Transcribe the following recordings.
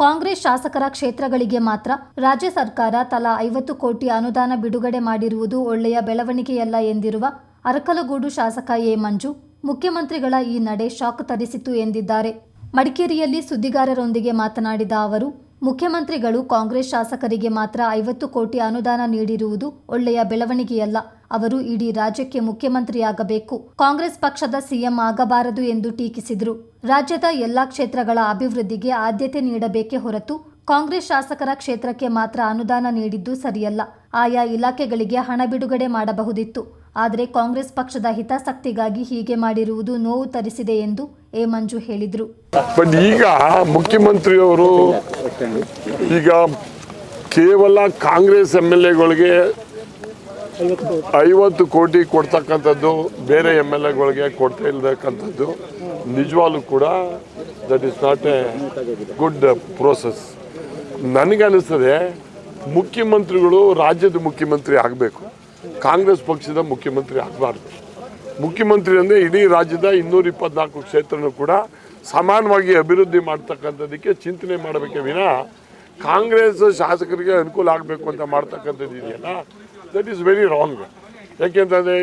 ಕಾಂಗ್ರೆಸ್ ಶಾಸಕರ ಕ್ಷೇತ್ರಗಳಿಗೆ ಮಾತ್ರ ರಾಜ್ಯ ಸರ್ಕಾರ ತಲಾ ಐವತ್ತು ಕೋಟಿ ಅನುದಾನ ಬಿಡುಗಡೆ ಮಾಡಿರುವುದು ಒಳ್ಳೆಯ ಬೆಳವಣಿಗೆಯಲ್ಲ ಎಂದಿರುವ ಅರಕಲಗೂಡು ಶಾಸಕ ಎ ಮಂಜು, ಮುಖ್ಯಮಂತ್ರಿಗಳ ಈ ನಡೆ ಶಾಕ್ ತರಿಸಿತು ಎಂದಿದ್ದಾರೆ. ಮಡಿಕೇರಿಯಲ್ಲಿ ಸುದ್ದಿಗಾರರೊಂದಿಗೆ ಮಾತನಾಡಿದ ಅವರು ಮುಖ್ಯಮಂತ್ರಿಗಳು ಕಾಂಗ್ರೆಸ್ ಶಾಸಕರಿಗೆ ಮಾತ್ರ ಐವತ್ತು ಕೋಟಿ ಅನುದಾನ ನೀಡಿರುವುದು ಒಳ್ಳೆಯ ಬೆಳವಣಿಗೆಯಲ್ಲ. ಅವರು ಇಡೀ ರಾಜ್ಯಕ್ಕೆ ಮುಖ್ಯಮಂತ್ರಿಯಾಗಬೇಕು. ಕಾಂಗ್ರೆಸ್ ಪಕ್ಷದ ಸಿಎಂ ಆಗಬಾರದು ಎಂದು ಟೀಕಿಸಿದರು. ರಾಜ್ಯದ ಎಲ್ಲಾ ಕ್ಷೇತ್ರಗಳ ಅಭಿವೃದ್ಧಿಗೆ ಆದ್ಯತೆ ನೀಡಬೇಕೇ ಹೊರತು ಕಾಂಗ್ರೆಸ್ ಶಾಸಕರ ಕ್ಷೇತ್ರಕ್ಕೆ ಮಾತ್ರ ಅನುದಾನ ನೀಡಿದ್ದು ಸರಿಯಲ್ಲ. ಆಯಾ ಇಲಾಖೆಗಳಿಗೆ ಹಣ ಬಿಡುಗಡೆ ಮಾಡಬಹುದಿತ್ತು. ಆದರೆ ಕಾಂಗ್ರೆಸ್ ಪಕ್ಷದ ಹಿತಾಸಕ್ತಿಗಾಗಿ ಹೀಗೆ ಮಾಡಿರುವುದು ನೋವು ತರಿಸಿದೆ ಎಂದು ಎ ಮಂಜು ಹೇಳಿದ್ರು. ಬಟ್ ಈಗ ಮುಖ್ಯಮಂತ್ರಿಯವರು ಈಗ ಕೇವಲ ಕಾಂಗ್ರೆಸ್ ಎಂ ಎಲ್ ಎಗಳಿಗೆ ಐವತ್ತು ಕೋಟಿ ಕೊಡ್ತಕ್ಕಂಥದ್ದು, ಬೇರೆ ಎಂ ಎಲ್ ಎಗಳಿಗೆ ಕೊಡ್ತಾ ಇಲ್ದಕ್ಕಂಥದ್ದು ನಿಜವಾಗ್ಲೂ ಕೂಡ that is not a good process ನನಗನ್ನಿಸ್ತದೆ ಮುಖ್ಯಮಂತ್ರಿಗಳು ರಾಜ್ಯದ ಮುಖ್ಯಮಂತ್ರಿ ಆಗಬೇಕು, ಕಾಂಗ್ರೆಸ್ ಪಕ್ಷದ ಮುಖ್ಯಮಂತ್ರಿ ಆಗಬಾರ್ದು. ಮುಖ್ಯಮಂತ್ರಿ ಅಂದರೆ ಇಡೀ ರಾಜ್ಯದ ಇನ್ನೂರ ಇಪ್ಪತ್ನಾಲ್ಕು ಕ್ಷೇತ್ರನೂ ಕೂಡ ಸಮಾನವಾಗಿ ಅಭಿವೃದ್ಧಿ ಮಾಡ್ತಕ್ಕಂಥದ್ದಕ್ಕೆ ಚಿಂತನೆ ಮಾಡಬೇಕೆ ವಿನ ಕಾಂಗ್ರೆಸ್ ಶಾಸಕರಿಗೆ ಅನುಕೂಲ ಆಗಬೇಕು ಅಂತ ಮಾಡ್ತಕ್ಕಂಥದ್ದು ಇದೆಯಲ್ಲ? ದಟ್ ಈಸ್ ವೆರಿ ರಾಂಗ್ ಯಾಕೆಂತಂದರೆ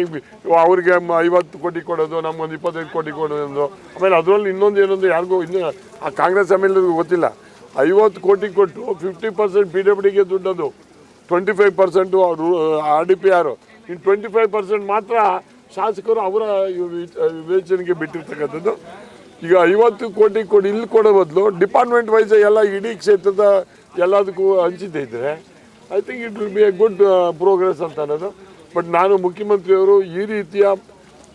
ಅವ್ರಿಗೆ ಐವತ್ತು ಕೋಟಿ ಕೊಡೋದು, ನಮ್ಗೊಂದು ಇಪ್ಪತ್ತೈದು ಕೋಟಿ ಕೊಡೋದು. ಆಮೇಲೆ ಅದರಲ್ಲಿ ಇನ್ನೊಂದು ಏನೊಂದು ಯಾರಿಗೂ ಇನ್ನೂ ಆ ಕಾಂಗ್ರೆಸ್ ಎಂ ಎಲ್ ಗೊತ್ತಿಲ್ಲ. ಐವತ್ತು ಕೋಟಿ ಕೊಟ್ಟು ಫಿಫ್ಟಿ ಪರ್ಸೆಂಟ್ ಪಿ ಡಬ್ಲ್ಯೂ ಡಿಗೆ ದುಡ್ಡದು. Twenty five percent R D P ಆರು ಇನ್ನು ಟ್ವೆಂಟಿ ಫೈವ್ ಪರ್ಸೆಂಟ್ ಮಾತ್ರ ಶಾಸಕರು ಅವರ ವಿವೇಚನೆಗೆ ಬಿಟ್ಟಿರ್ತಕ್ಕಂಥದ್ದು. ಈಗ ಐವತ್ತು ಕೋಟಿ ಕೊಡಿ, ಇಲ್ಲಿ ಕೊಡೋ ಬದಲು ಡಿಪಾರ್ಟ್ಮೆಂಟ್ ವೈಸ್ ಎಲ್ಲ ಇಡೀ ಕ್ಷೇತ್ರದ ಎಲ್ಲದಕ್ಕೂ ಹಂಚಿದ್ದಿದ್ರೆ I think it will be a good progress ಅಂತ ಅನ್ನೋದು. ಬಟ್ ನಾನು ಮುಖ್ಯಮಂತ್ರಿಯವರು ಈ ರೀತಿಯ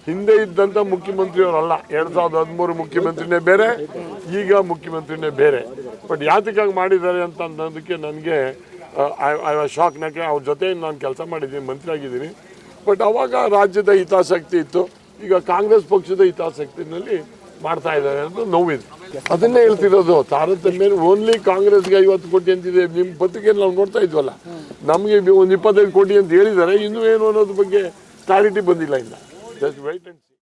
ಹಿಂದೆ ಇದ್ದಂಥ ಮುಖ್ಯಮಂತ್ರಿಯವರಲ್ಲ. ಎರಡು ಸಾವಿರದ ಹದಿಮೂರು ಮುಖ್ಯಮಂತ್ರಿನೇ ಬೇರೆ, ಈಗ ಮುಖ್ಯಮಂತ್ರಿನೇ ಬೇರೆ. ಬಟ್ ಯಾತಕ್ಕಾಗಿ ಮಾಡಿದ್ದಾರೆ ಅಂತ ಅನ್ನೋದಕ್ಕೆ ನನಗೆ ಐ ವಾಸ್ ಶಾಕ್ ನಾಕೆ ಅವ್ರ ಜೊತೆ ನಾನು ಕೆಲಸ ಮಾಡಿದ್ದೀನಿ, ಮಂತ್ರಿ ಆಗಿದ್ದೀನಿ. ಬಟ್ ಅವಾಗ ರಾಜ್ಯದ ಹಿತಾಸಕ್ತಿ ಇತ್ತು. ಈಗ ಕಾಂಗ್ರೆಸ್ ಪಕ್ಷದ ಹಿತಾಸಕ್ತಿನಲ್ಲಿ ಮಾಡ್ತಾ ಇದ್ದಾರೆ ಅನ್ನೋದು ನೋವಿದೆ. ಅದನ್ನೇ ಹೇಳ್ತಿರೋದು, ತಾರತಮ್ಯ ಓನ್ಲಿ ಕಾಂಗ್ರೆಸ್ಗೆ ಐವತ್ತು ಕೋಟಿ ಅಂತಿದೆ. ನಿಮ್ಮ ಪತ್ರಿಕೆಯಲ್ಲಿ ನಾವು ನೋಡ್ತಾ ಇದ್ವಲ್ಲ? ನಮಗೆ ಒಂದು ಇಪ್ಪತ್ತೈದು ಕೋಟಿ ಅಂತ ಹೇಳಿದ್ದಾರೆ. ಇನ್ನೂ ಏನು ಅನ್ನೋದ್ರ ಬಗ್ಗೆ ಕ್ಲಾರಿಟಿ ಬಂದಿಲ್ಲ ಇಲ್ಲ ಜಸ್ಟ್ ವೈಟ್ ಅಂಡ್